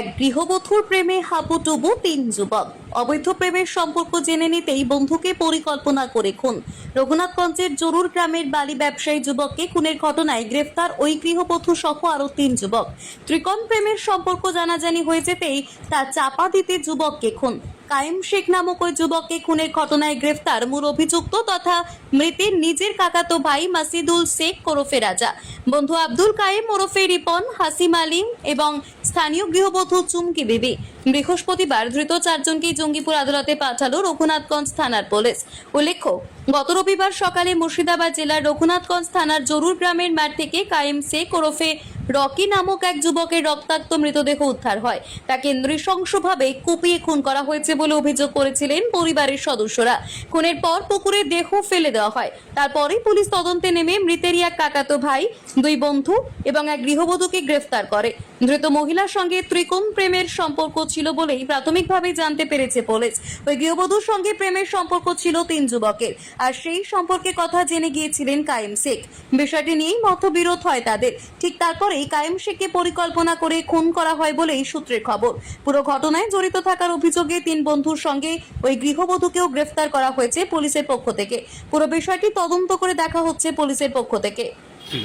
এক গৃহবধূর প্রেমে হাবুডুবু তিন যুবক। অবৈধ প্রেমের সম্পর্ক জেনে নিতেই বন্ধুকে পরিকল্পনা করে খুন। রঘুনাথগঞ্জের জরুর গ্রামের বালি ব্যবসায়ী যুবককে খুনের ঘটনায় গ্রেফতার ওই গৃহবধূ সহ আরও তিন যুবক। ত্রিকোণ প্রেমের সম্পর্ক জানাজানি হয়ে যেতেই তা চাপা দিতে যুবককে খুন। কায়েম শেখ নামক ওই যুবককে খুনের ঘটনায় গ্রেফতার মূল অভিযুক্ত তথা মৃতের নিজের কাকাতো ভাই মাসিদুল শেখ ওরফে রাজা। বন্ধু আব্দুল কায়েম ওরফে রিপন, হাসিম আলিম এবং স্থানীয় গৃহবধূ চুমকি বিবি। বৃহস্পতিবার ধৃত চারজনকেই জঙ্গিপুর আদালতে পাঠালো রঘুনাথগঞ্জ থানার পুলিশ। উল্লেখ্য, গত রবিবার সকালে মুর্শিদাবাদ জেলার রঘুনাথগঞ্জ থানার জরুর গ্রামের মাঠ থেকে কায়েম শেখ ওরফে রকি নামক এক যুবকের রক্তাক্ত মৃতদেহ উদ্ধার হয়। তাকে নৃশংসভাবে কুপিয়ে খুন করা হয়েছে বলে অভিযোগ করেছিলেন পরিবারের সদস্যরা। খুনের পর পুকুরে দেহ ফেলে দেওয়া হয়। তারপরেই পুলিশ তদন্তে নেমে মৃতেরই এক কাকাতো ভাই, দুই বন্ধু এবং এক গৃহবধূকে গ্রেফতার করে। ধৃত মহিলার সঙ্গে ত্রিকোণ প্রেমের সম্পর্ক ছিল বলেই প্রাথমিকভাবে জানতে পেরেছে পুলিশ। ওই গৃহবধূর সঙ্গে প্রেমের সম্পর্ক ছিল তিন যুবকের। আর সেই সম্পর্কে কথা জেনে গিয়েছিলেন কায়েম শেখ। বিষয়টি নিয়েই মতবিরোধ হয় তাদের। ঠিক তারপরেই কায়েম শেখকে পরিকল্পনা করে খুন করা হয় বলেই সূত্রের খবর। পুরো ঘটনায় জড়িত থাকার অভিযোগে তিন বন্ধুর সঙ্গে ওই গৃহবধূকেও গ্রেফতার করা হয়েছে পুলিশের পক্ষ থেকে। পুরো বিষয়টি তদন্ত করে দেখা হচ্ছে পুলিশের পক্ষ থেকে। ছিল।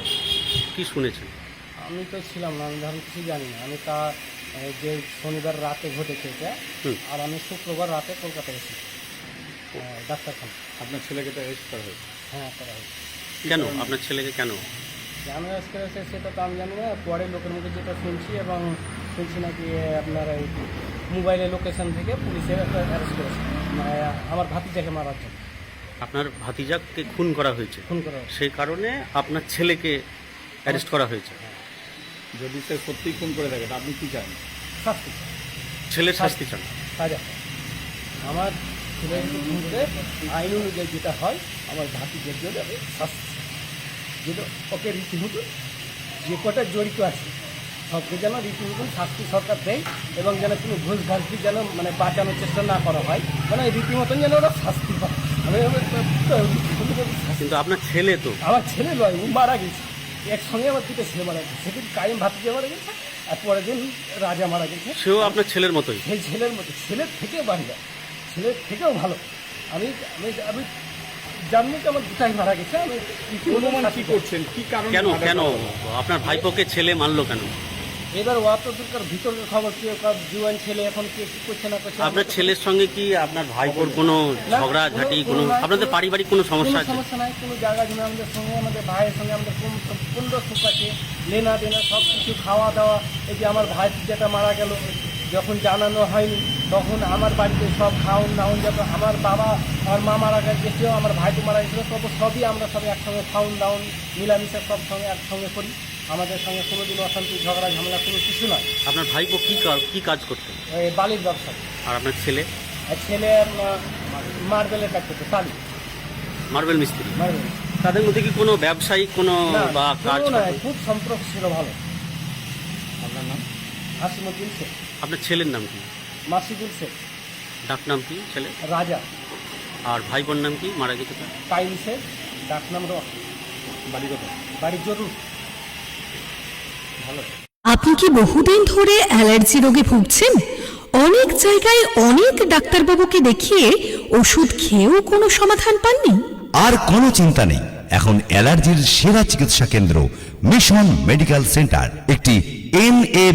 কি শুনেছেন? আমি তো ছিলাম না আমি ধরুন কিছু জানি না। আমি তা এই যে শনিবার রাতে ঘটেছে এটা হুম। আর আমি শুক্রবার রাতে কলকাতা এসেছি। আহ, ডাক্তারখানা আপনার ছেলেকে তো অ্যারেস্ট করা হয়েছে। হ্যাঁ করা হয়েছে। কেন? আপনার ছেলেকে কেন? অ্যারেস্ট করেছে সেটা তো আমি জানি না। পরে লোকের মুখে যেটা শুনছি এবং শুনছি নাকি আপনার এই মোবাইলের লোকেশন থেকে পুলিশে অ্যারেস্ট করেছে। মানে আমার ভাতিজাকে মারার জন্য। আপনার ভাতিজাকে খুন করা হয়েছে? খুন করা হয়েছে। সেই কারণে আপনার ছেলেকে অ্যারেস্ট করা হয়েছে? যদি সে সত্যিই খুন করে থাকে তা আপনি কি চান? শাস্তি ছেলের শাস্তি চান? সাজা আমার খুন করে আইন অনুযায়ী যেটা হয় আমার ভাতিজের জন্য আমি শাস্তি। যেটা ওকে রীতিমতো যে কটা জড়িত আছে সবকে যেন রীতিমতন শাস্তি সরকার দেয় এবং যেন কোনো ঘুষ ঘাসটি যেন মানে বাঁচানোর চেষ্টা না করা হয় মানে রীতিমতন যেন ওরা শাস্তি পায়। আমি কিন্তু আপনার ছেলে তো। আমার ছেলে নয় ও মারা গেছে। একসঙ্গে আমার দুটো ছেলে মারা গেছে। সেদিন কায়েম ভাতিজা মারা গেছে আর পরের দিন রাজা মারা গেছে। সেও আপনার ছেলের মতোই। সেই ছেলের মতো ছেলের থেকেও বাড়িয়া ছেলের থেকেও ভালো। আমি আমি আমি জানি যে আমার দুটাই মারা গেছে। আমি অনুমান কি করছেন? কি কারণ কেন কেন? আপনার ভাইপোকে ছেলে মারলো কেন? এবার অত দরকার ভিতরের খবর কি? কার জুয়ান ছেলে এখন কে করছে না করছে? আপনার ছেলের সঙ্গে কি আপনার ভাইপোর কোনো ঝগড়া ঝাঁটি কোনো- আপনাদের পারিবারিক কোনো সমস্যা আছে? সমস্যা নাই কোনো জায়গা জমি আমাদের সঙ্গে আমাদের ভাইয়ের সঙ্গে আমাদের কোন পূর্ণ সুখ আছে। লেনা দেনা সব কিছু খাওয়া দাওয়া। এই যে আমার ভাই যেটা মারা গেল যখন জানানো হয়নি তখন আমার বাড়িতে সব খাওন দাওন যত আমার বাবা আমার মা মারা গেছিল আমার ভাই তো মারা গেছিল তবু সবই আমরা সব একসঙ্গে খাওন দাওন মিলামিশা সব সঙ্গে একসঙ্গে করি। আমাদের সঙ্গে কোনোদিন অশান্তি ঝগড়া ঝামেলা কোনো কিছু নয় আপনার ভাইপো কি কাজ- কি কাজ করতেন বালির ব্যবসা। আর আপনার ছেলে? আর ছেলে মার্বেলের কাজ করতে বালি। মার্বেল মিস্ত্রি। মার্বেল। তাদের মধ্যে কি কোনো ব্যবসায়িক কোনো বা কাজ নয়, খুব সম্পর্ক ছিল ভালো। আপনার নাম? হাসিমুদ্দিন শেখ। আপনার ছেলের নাম কি? মাসিদুল শেখ। ডাক নাম কি ছেলে? রাজা। আর ভাই বোন নাম কি? মারা গেছে তার? কাইম শেখ ডাক নাম রক বাড়ি কোথায়? বাড়ি জরুর। ভালো। আপনি কি বহুদিন ধরে অ্যালার্জি রোগে ভুগছেন? অনেক জায়গায় অনেক ডাক্তারবাবুকে দেখিয়ে ওষুধ খেয়েও কোনো সমাধান পাননি? আর কোনো চিন্তা নেই। এখন অ্যালার্জির সেরা চিকিৎসা কেন্দ্র মিশন মেডিকেল সেন্টার একটি এন এ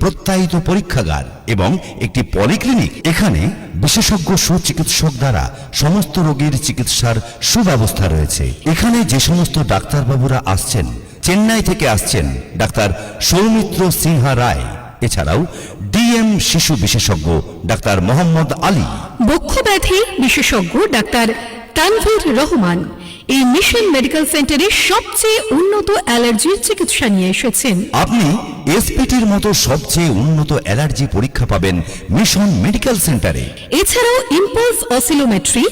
প্রত্যায়িত পরীক্ষাগার এবং একটি পলিক্লিনিক। এখানে বিশেষজ্ঞ সুচিকিৎসক দ্বারা সমস্ত রোগীর চিকিৎসার সুব্যবস্থা রয়েছে। এখানে যে সমস্ত ডাক্তারবাবুরা আসছেন, চেন্নাই থেকে আসছেন, ডাক্তার সৌমিত্র সিনহা রায়, এছাড়াও ডিএম শিশু বিশেষজ্ঞ ডাক্তার মোহাম্মদ আলী। বক্ষব্যাধি বিশেষজ্ঞ ডাক্তার তানভীর রহমান এই মিশন মেডিকেল সেন্টারে সবচেয়ে উন্নত অ্যালার্জির চিকিৎসা নিয়ে এসেছেন। আপনি এসপিটির মতো সবচেয়ে উন্নত অ্যালার্জি পরীক্ষা পাবেন মিশন মেডিকেল সেন্টারে। এছাড়াও ইম্পালস অসিলোমেট্রি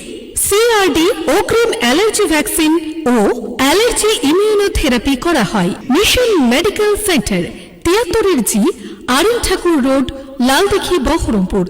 সিআরডি অগ্রিম অ্যালার্জি ভ্যাকসিন ও অ্যালার্জি ইমিউনোথেরাপি করা হয়। মিশন মেডিকেল সেন্টার তিয়াত্তরের জি আরিন ঠাকুর রোড লালদিঘি বহরমপুর।